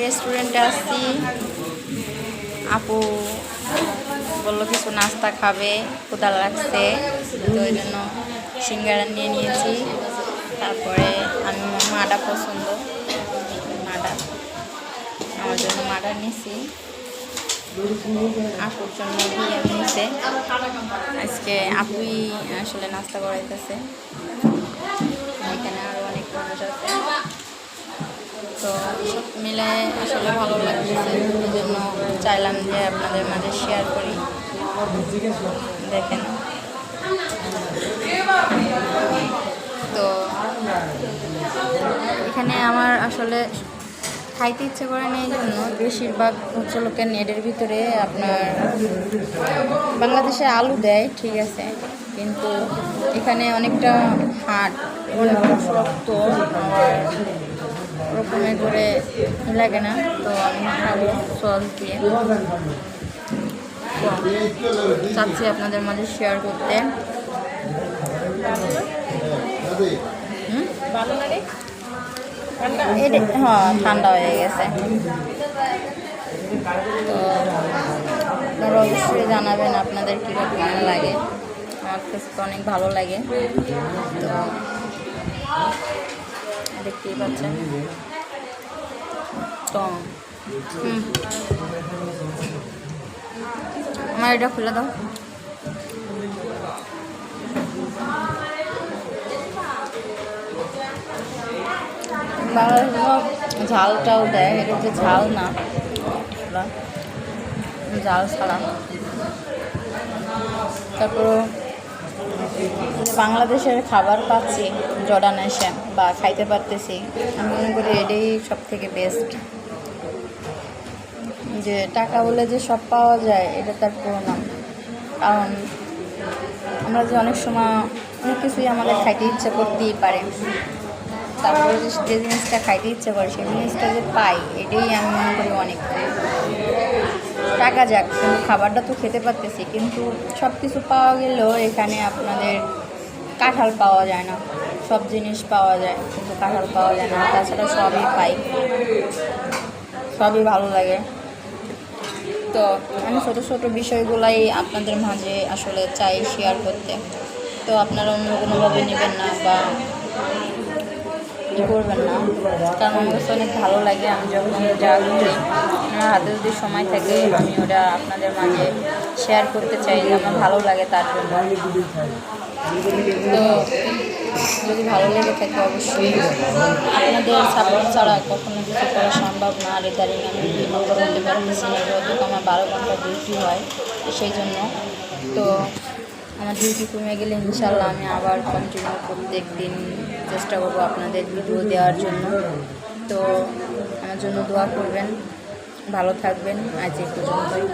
রেস্টুরেন্টে আসছি আপু বলল, কিছু নাস্তা খাবে ক্ষুদা লাগছে। তো ওই জন্য সিঙ্গারা নিয়ে নিয়েছি। তারপরে আমি মাডা পছন্দ। মাডা, আমার জন্য মাডা নিয়েছি আপুর জন্য বিরিয়ানি নিয়েছে আজকে আপুই আসলে নাস্তা করাইতেছে। মিলে আসলে ভালো লাগতেছে। এই জন্য চাইলাম যে আপনাদের মাঝে শেয়ার করি। দেখেন। তো এখানে আমার আসলে খাইতে ইচ্ছে করে না এই জন্য বেশিরভাগ হচ্ছে লোকের নেটের ভিতরে আপনার বাংলাদেশে আলু দেয়, ঠিক আছে। কিন্তু এখানে অনেকটা হাট অনেকটা শক্ত ওরকমের করে লাগে না, তো আমি খাব সস দিয়ে চাচ্ছি আপনাদের মাঝে শেয়ার করতে। হ্যাঁ ঠান্ডা হয়ে গেছে। তো আপনারা অবশ্যই জানাবেন আপনাদের কীভাবে কেমন লাগে। আমার কাছে অনেক ভালো লাগে। তো দেখতেই পাচ্ছেন। তো আমার এটা খুলে দাও। ঝালটাও দেয়, এটা যে ঝাল না। ঝাল ছাড়া। তারপর বাংলাদেশের খাবার পাচ্ছি। জর্ডান এসে বা খাইতে পারতেছি। আমি মনে করি এটাই সব থেকে বেস্ট যে টাকা বলে যে সব পাওয়া যায়, এটা তার প্রমাণ। কারণ আমরা যে অনেক সময় অনেক কিছুই আমাদের খাইতে ইচ্ছে করতেই পারে। তারপরে যে যে জিনিসটা খাইতে ইচ্ছে করে, সেই জিনিসটা যে পাই, এটাই আমি মনে করি অনেক। টাকা যাক, কিন্তু খাবারটা তো খেতে পারতেছি, কিন্তু সব কিছু পাওয়া গেলেও এখানে আপনাদের কাঁঠাল পাওয়া যায় না। সব জিনিস পাওয়া যায়, কিন্তু কাঁঠাল পাওয়া যায় না। তাছাড়া সবই পাই। সবই ভালো লাগে। তো আমি ছোটো ছোটো বিষয়গুলাই আপনাদের মাঝে আসলে চাই শেয়ার করতে। তো আপনারা অন্য কোনোভাবে নেবেন না বা করবেন না। কারণ আমার কাছে অনেক ভালো লাগে, আমি যখন যা করি আমার হাতে যদি সময় থাকে, আমি ওটা আপনাদের মাঝে শেয়ার করতে চাই আমার ভালো লাগে তার জন্য। তো যদি ভালো লেগে থাকে অবশ্যই আপনাদের সাপোর্ট ছাড়া কখনো কিছু করা সম্ভব না। ইদারিং আমি বিভিন্ন করতে পারতেছি না যেহেতু আমার বারো ঘণ্টা ডিউটি হয় সেই জন্য। তো আমার ডিউটি কমে গেলে ইনশাল্লাহ আমি আবার কন্টিনিউ প্রত্যেক দিন চেষ্টা করব আপনাদের ভিডিও দেওয়ার জন্য। তো আমার জন্য দোয়া করবেন, ভালো থাকবেন, আজ এই পর্যন্তই।